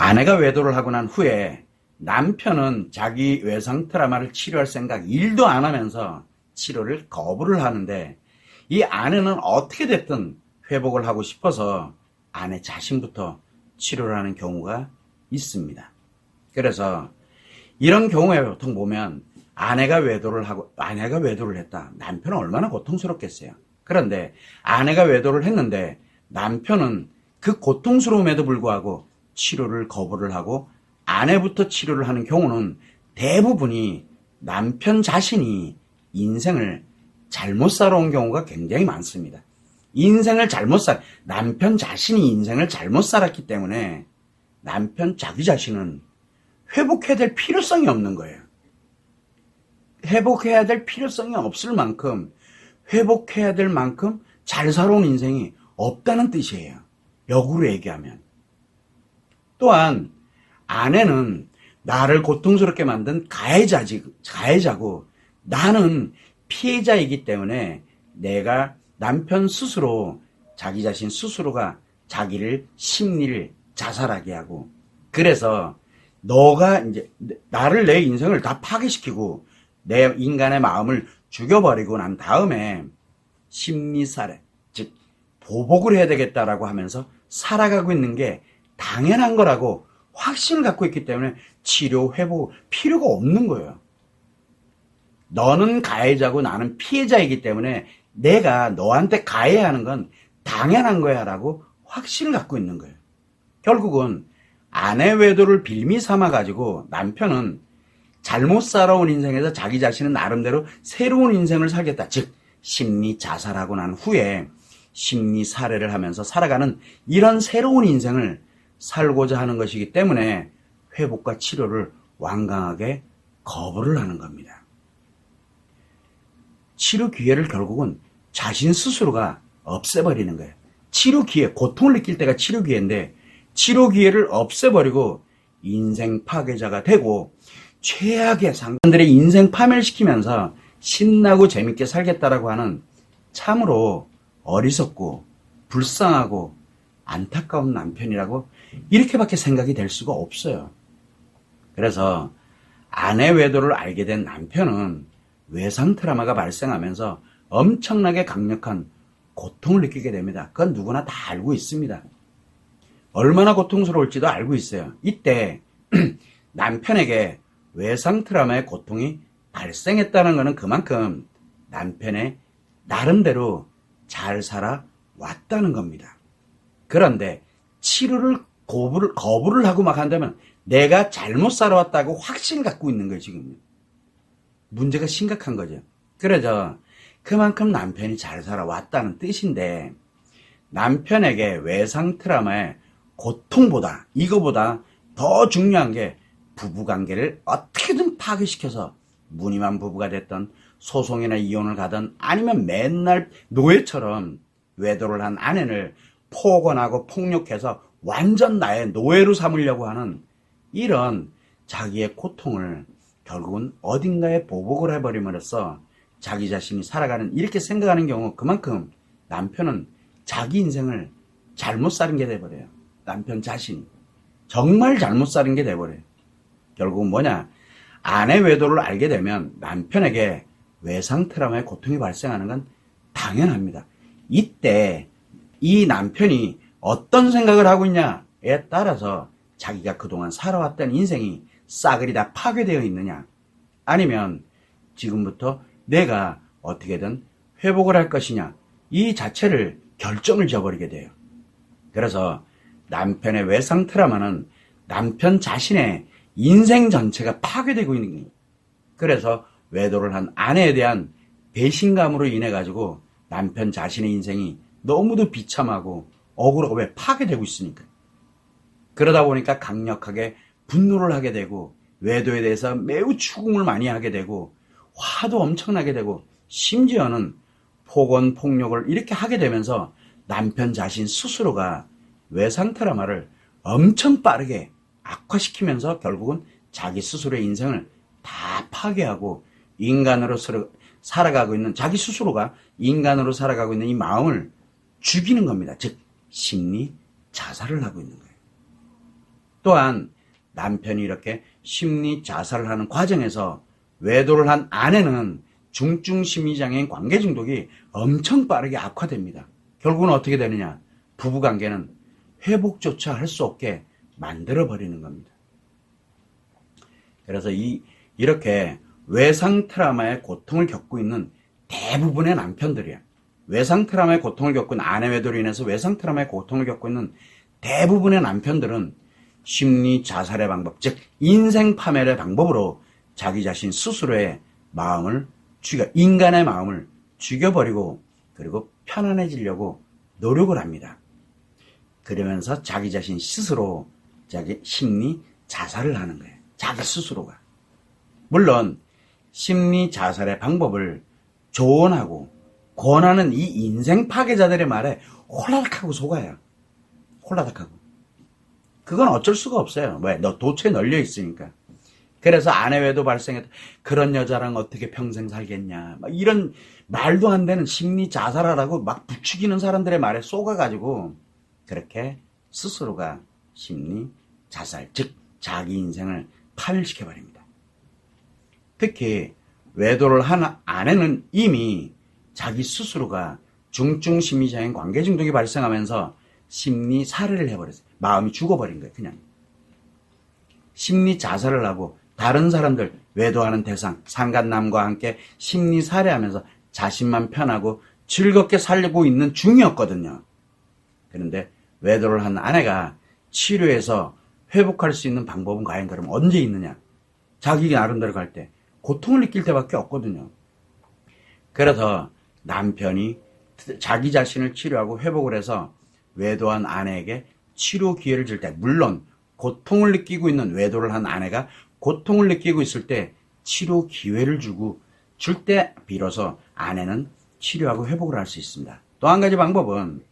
아내가 외도를 하고 난 후에 남편은 자기 외상 트라마를 치료할 생각 1도 안 하면서 치료를 거부를 하는데 이 아내는 어떻게 됐든 회복을 하고 싶어서 아내 자신부터 치료를 하는 경우가 있습니다. 그래서 이런 경우에 보통 보면 아내가 외도를 하고 아내가 외도를 했다. 남편은 얼마나 고통스럽겠어요. 그런데 아내가 외도를 했는데 남편은 그 고통스러움에도 불구하고 치료를 거부를 하고 아내부터 치료를 하는 경우는 대부분이 남편 자신이 인생을 잘못 살아온 경우가 굉장히 많습니다. 인생을 잘못 살, 남편 자신이 인생을 잘못 살았기 때문에 남편 자기 자신은 회복해야 될 필요성이 없는 거예요. 회복해야 될 필요성이 없을 만큼 회복해야 될 만큼 잘 살아온 인생이 없다는 뜻이에요. 역으로 얘기하면. 또한 아내는 나를 고통스럽게 만든 가해자지, 가해자고 나는 피해자이기 때문에 내가 남편 스스로 자기 자신 스스로가 자기를 심리를 자살하게 하고 그래서 너가 이제 나를 내 인생을 다 파괴시키고 내 인간의 마음을 죽여버리고 난 다음에 심리살해 즉 보복을 해야 되겠다라고 하면서 살아가고 있는 게 당연한 거라고 확신을 갖고 있기 때문에 치료 회복 필요가 없는 거예요. 너는 가해자고 나는 피해자이기 때문에 내가 너한테 가해하는 건 당연한 거야 라고 확신을 갖고 있는 거예요. 결국은 아내 외도를 빌미 삼아 가지고 남편은 잘못 살아온 인생에서 자기 자신은 나름대로 새로운 인생을 살겠다. 즉, 심리 자살하고 난 후에 심리 살해를 하면서 살아가는 이런 새로운 인생을 살고자 하는 것이기 때문에 회복과 치료를 완강하게 거부를 하는 겁니다. 치료 기회를 결국은 자신 스스로가 없애버리는 거예요. 치료 기회, 고통을 느낄 때가 치료 기회인데 치료 기회를 없애버리고 인생 파괴자가 되고 최악의 상관들의 인생 파멸시키면서 신나고 재밌게 살겠다라고 하는 참으로 어리석고 불쌍하고 안타까운 남편이라고 이렇게밖에 생각이 될 수가 없어요. 그래서 아내 외도를 알게 된 남편은 외상 트라마가 발생하면서 엄청나게 강력한 고통을 느끼게 됩니다. 그건 누구나 다 알고 있습니다. 얼마나 고통스러울지도 알고 있어요. 이때 남편에게 외상 트라마의 고통이 발생했다는 것은 그만큼 남편의 나름대로 잘 살아 왔다는 겁니다. 그런데 치료를 거부를, 거부를 하고 막 한다면 내가 잘못 살아왔다고 확신 갖고 있는 거예요, 지금. 문제가 심각한 거죠. 그래서 그만큼 남편이 잘 살아왔다는 뜻인데 남편에게 외상 트라마의 고통보다 이거보다 더 중요한 게 부부관계를 어떻게든 파괴시켜서 무늬만 부부가 됐던 소송이나 이혼을 가든 아니면 맨날 노예처럼 외도를 한 아내를 폭언하고 폭력해서 완전 나의 노예로 삼으려고 하는 이런 자기의 고통을 결국은 어딘가에 보복을 해버림으로써 자기 자신이 살아가는 이렇게 생각하는 경우 그만큼 남편은 자기 인생을 잘못 사는 게 돼버려요. 남편 자신이. 정말 잘못 사는 게 돼버려요. 결국은 뭐냐. 아내 외도를 알게 되면 남편에게 외상 트라우마의 고통이 발생하는 건 당연합니다. 이때 이 남편이 어떤 생각을 하고 있냐에 따라서 자기가 그동안 살아왔던 인생이 싸그리 다 파괴되어 있느냐 아니면 지금부터 내가 어떻게든 회복을 할 것이냐 이 자체를 결정을 지어버리게 돼요. 그래서 남편의 외상 트라마는 남편 자신의 인생 전체가 파괴되고 있는 거예요. 그래서 외도를 한 아내에 대한 배신감으로 인해 가지고 남편 자신의 인생이 너무도 비참하고 억울하고 왜 파괴되고 있으니까. 그러다 보니까 강력하게 분노를 하게 되고 외도에 대해서 매우 추궁을 많이 하게 되고 화도 엄청나게 되고 심지어는 폭언, 폭력을 이렇게 하게 되면서 남편 자신 스스로가 외상 트라마를 엄청 빠르게 악화시키면서 결국은 자기 스스로의 인생을 다 파괴하고 인간으로 살아가고 있는 자기 스스로가 인간으로 살아가고 있는 이 마음을 죽이는 겁니다. 즉 심리 자살을 하고 있는 거예요. 또한 남편이 이렇게 심리 자살을 하는 과정에서 외도를 한 아내는 중증 심리장애인 관계 중독이 엄청 빠르게 악화됩니다. 결국은 어떻게 되느냐? 부부 관계는 회복조차 할 수 없게 만들어 버리는 겁니다. 그래서 이 이렇게 외상 트라우마의 고통을 겪고 있는 대부분의 남편들이야. 외상 트라우마의 고통을 있는 아내 외도로 인해서 외상 트라우마의 고통을 겪고 있는 대부분의 남편들은 심리 자살의 방법, 즉 인생 파멸의 방법으로 자기 자신 스스로의 마음을 죽여 인간의 마음을 죽여버리고 그리고 편안해지려고 노력을 합니다. 그러면서 자기 자신 스스로 자기 심리 자살을 하는 거예요. 자기 스스로가. 물론 심리 자살의 방법을 조언하고 권하는 이 인생 파괴자들의 말에 홀라닥하고 속아요. 홀라닥하고. 그건 어쩔 수가 없어요. 왜? 너 도처에 널려 있으니까. 그래서 아내 외도 발생했다. 그런 여자랑 어떻게 평생 살겠냐. 막 이런 말도 안 되는 심리 자살하라고 막 부추기는 사람들의 말에 쏘가가지고 그렇게 스스로가 심리 자살, 즉 자기 인생을 파멸시켜버립니다. 특히 외도를 한 아내는 이미 자기 스스로가 중증 심리장애인 관계 중독이 발생하면서 심리 살해를 해버렸어요. 마음이 죽어버린 거예요, 그냥. 심리 자살을 하고 다른 사람들, 외도하는 대상, 상간남과 함께 심리 살해하면서 자신만 편하고 즐겁게 살고 있는 중이었거든요. 그런데 외도를 한 아내가 치료해서 회복할 수 있는 방법은 과연 그럼 언제 있느냐? 자기 나름대로 갈 때, 고통을 느낄 때밖에 없거든요. 그래서 남편이 자기 자신을 치료하고 회복을 해서 외도한 아내에게 치료 기회를 줄 때, 물론 고통을 느끼고 있는 외도를 한 아내가 고통을 느끼고 있을 때 치료 기회를 주고 줄 때 비로소 아내는 치료하고 회복을 할 수 있습니다. 또 한 가지 방법은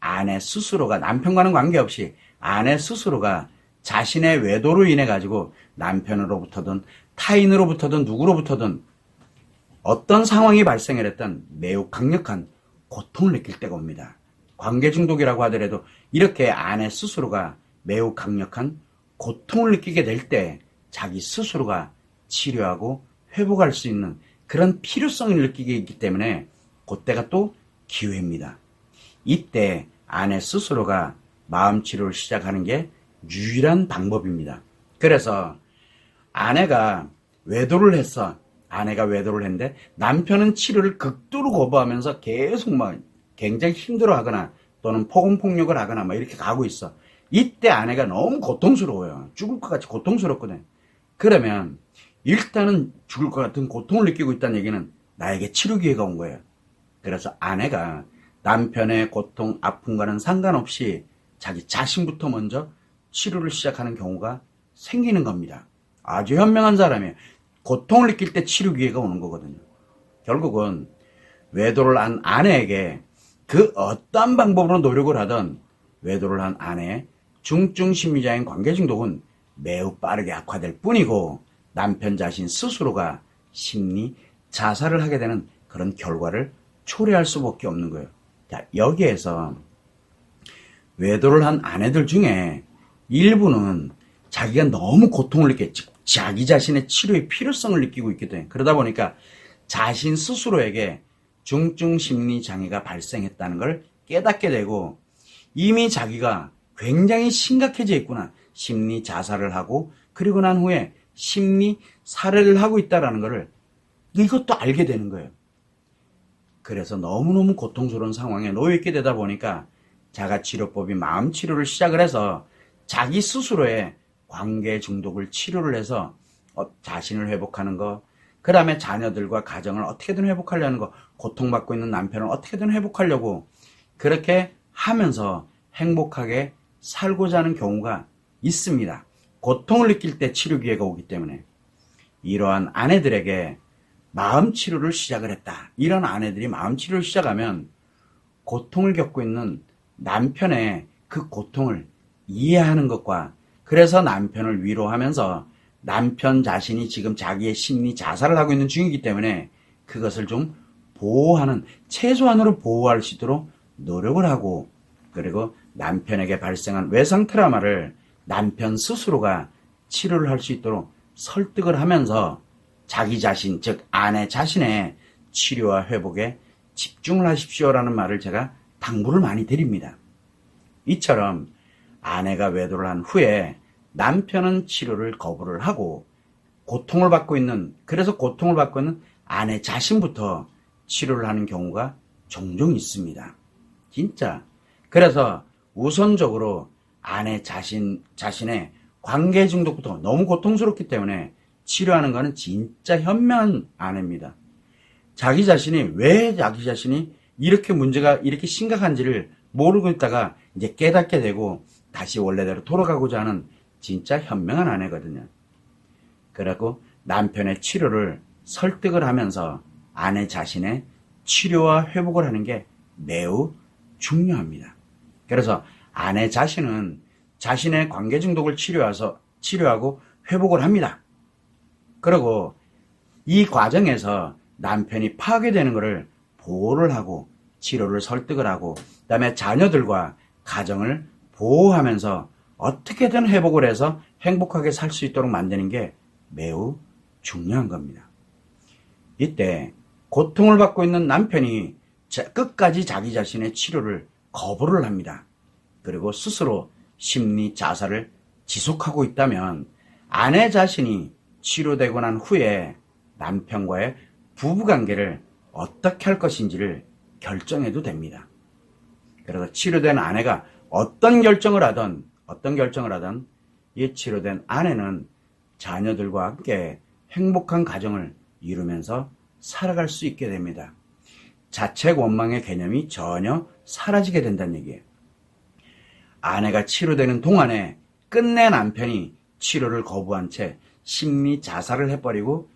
아내 스스로가 남편과는 관계없이 아내 스스로가 자신의 외도로 인해 가지고 남편으로부터든 타인으로부터든 누구로부터든 어떤 상황이 발생을 했던 매우 강력한 고통을 느낄 때가 옵니다. 관계 중독이라고 하더라도 이렇게 아내 스스로가 매우 강력한 고통을 느끼게 될 때 자기 스스로가 치료하고 회복할 수 있는 그런 필요성을 느끼게 있기 때문에 그때가 또 기회입니다. 이때 아내 스스로가 마음 치료를 시작하는 게 유일한 방법입니다. 그래서 아내가 외도를 했어. 아내가 외도를 했는데 남편은 치료를 극도로 거부하면서 계속 막 굉장히 힘들어 하거나 또는 폭언폭력을 하거나 막 이렇게 가고 있어. 이때 아내가 너무 고통스러워요. 죽을 것 같이 고통스럽거든. 그러면 일단은 죽을 것 같은 고통을 느끼고 있다는 얘기는 나에게 치료 기회가 온 거예요. 그래서 아내가 남편의 고통, 아픔과는 상관없이 자기 자신부터 먼저 치료를 시작하는 경우가 생기는 겁니다. 아주 현명한 사람이에요. 고통을 느낄 때 치료 기회가 오는 거거든요. 결국은 외도를 한 아내에게 그 어떤 방법으로 노력을 하던 외도를 한 아내의 중증 심리자인 관계 중독은 매우 빠르게 악화될 뿐이고 남편 자신 스스로가 심리 자살을 하게 되는 그런 결과를 초래할 수밖에 없는 거예요. 자, 여기에서 외도를 한 아내들 중에 일부는 자기가 너무 고통을 느꼈지. 자기 자신의 치료의 필요성을 느끼고 있기 때문에 그러다 보니까 자신 스스로에게 중증 심리 장애가 발생했다는 걸 깨닫게 되고 이미 자기가 굉장히 심각해져 있구나. 심리 자살을 하고 그리고 난 후에 심리 살해를 하고 있다라는 것을 이것도 알게 되는 거예요. 그래서 너무너무 고통스러운 상황에 놓여있게 되다 보니까 자가치료법이 마음치료를 시작을 해서 자기 스스로의 관계 중독을 치료를 해서 어, 자신을 회복하는 거, 그 다음에 자녀들과 가정을 어떻게든 회복하려는 거, 고통받고 있는 남편을 어떻게든 회복하려고 그렇게 하면서 행복하게 살고자 하는 경우가 있습니다. 고통을 느낄 때 치료 기회가 오기 때문에 이러한 아내들에게 마음 치료를 시작을 했다. 이런 아내들이 마음 치료를 시작하면 고통을 겪고 있는 남편의 그 고통을 이해하는 것과 그래서 남편을 위로하면서 남편 자신이 지금 자기의 심리 자살을 하고 있는 중이기 때문에 그것을 좀 보호하는 최소한으로 보호할 수 있도록 노력을 하고 그리고 남편에게 발생한 외상 트라우마를 남편 스스로가 치료를 할 수 있도록 설득을 하면서 자기 자신, 즉 아내 자신의 치료와 회복에 집중을 하십시오라는 말을 제가 당부를 많이 드립니다. 이처럼 아내가 외도를 한 후에 남편은 치료를 거부를 하고 고통을 받고 있는, 그래서 고통을 받고 있는 아내 자신부터 치료를 하는 경우가 종종 있습니다. 진짜. 그래서 우선적으로 아내 자신, 자신의 관계 중독부터 너무 고통스럽기 때문에 치료하는 것은 진짜 현명한 아내입니다. 자기 자신이 왜 자기 자신이 이렇게 문제가 이렇게 심각한지를 모르고 있다가 이제 깨닫게 되고 다시 원래대로 돌아가고자 하는 진짜 현명한 아내거든요. 그리고 남편의 치료를 설득을 하면서 아내 자신의 치료와 회복을 하는 게 매우 중요합니다. 그래서 아내 자신은 자신의 관계 중독을 치료해서 치료하고 회복을 합니다. 그리고 이 과정에서 남편이 파괴되는 것을 보호를 하고 치료를 설득을 하고 그다음에 자녀들과 가정을 보호하면서 어떻게든 회복을 해서 행복하게 살 수 있도록 만드는 게 매우 중요한 겁니다. 이때 고통을 받고 있는 남편이 끝까지 자기 자신의 치료를 거부를 합니다. 그리고 스스로 심리 자살을 지속하고 있다면 아내 자신이 치료되고 난 후에 남편과의 부부관계를 어떻게 할 것인지를 결정해도 됩니다. 그래서 치료된 아내가 어떤 결정을 하든 어떤 결정을 하든 이 치료된 아내는 자녀들과 함께 행복한 가정을 이루면서 살아갈 수 있게 됩니다. 자책 원망의 개념이 전혀 사라지게 된다는 얘기예요. 아내가 치료되는 동안에 끝내 남편이 치료를 거부한 채 심리 자살을 해버리고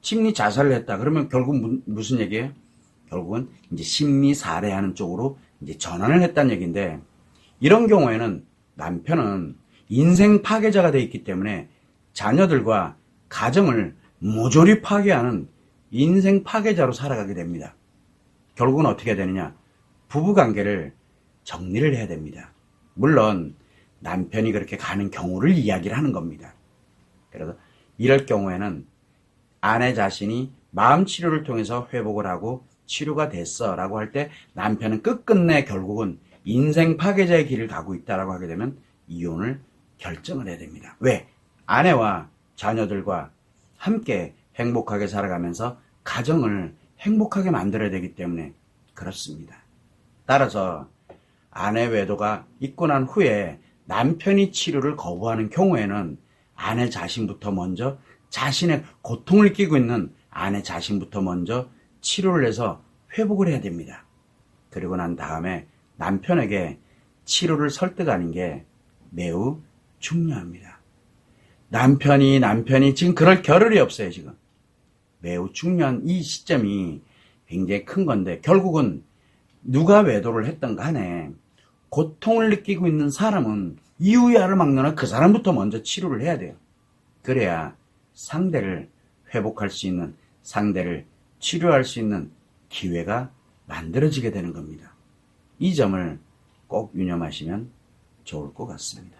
심리 자살을 했다. 그러면 결국 무슨 얘기예요? 결국은 이제 심리 살해하는 쪽으로 이제 전환을 했다는 얘기인데 이런 경우에는 남편은 인생 파괴자가 되어 있기 때문에 자녀들과 가정을 모조리 파괴하는 인생 파괴자로 살아가게 됩니다. 결국은 어떻게 되느냐? 부부 관계를 정리를 해야 됩니다. 물론 남편이 그렇게 가는 경우를 이야기를 하는 겁니다. 그래서 이럴 경우에는 아내 자신이 마음 치료를 통해서 회복을 하고 치료가 됐어 라고 할 때 남편은 끝끝내 결국은 인생 파괴자의 길을 가고 있다라고 하게 되면 이혼을 결정을 해야 됩니다. 왜? 아내와 자녀들과 함께 행복하게 살아가면서 가정을 행복하게 만들어야 되기 때문에 그렇습니다. 따라서 아내 외도가 있고 난 후에 남편이 치료를 거부하는 경우에는 아내 자신부터 먼저 자신의 고통을 끼고 있는 아내 자신부터 먼저 치료를 해서 회복을 해야 됩니다. 그리고 난 다음에 남편에게 치료를 설득하는 게 매우 중요합니다. 남편이 남편이 지금 그럴 겨를이 없어요, 지금. 매우 중요한 이 시점이 굉장히 큰 건데 결국은 누가 외도를 했던 간에 고통을 느끼고 있는 사람은 이유야를 막느나 그 사람부터 먼저 치료를 해야 돼요. 그래야 상대를 회복할 수 있는 상대를 치료할 수 있는 기회가 만들어지게 되는 겁니다. 이 점을 꼭 유념하시면 좋을 것 같습니다.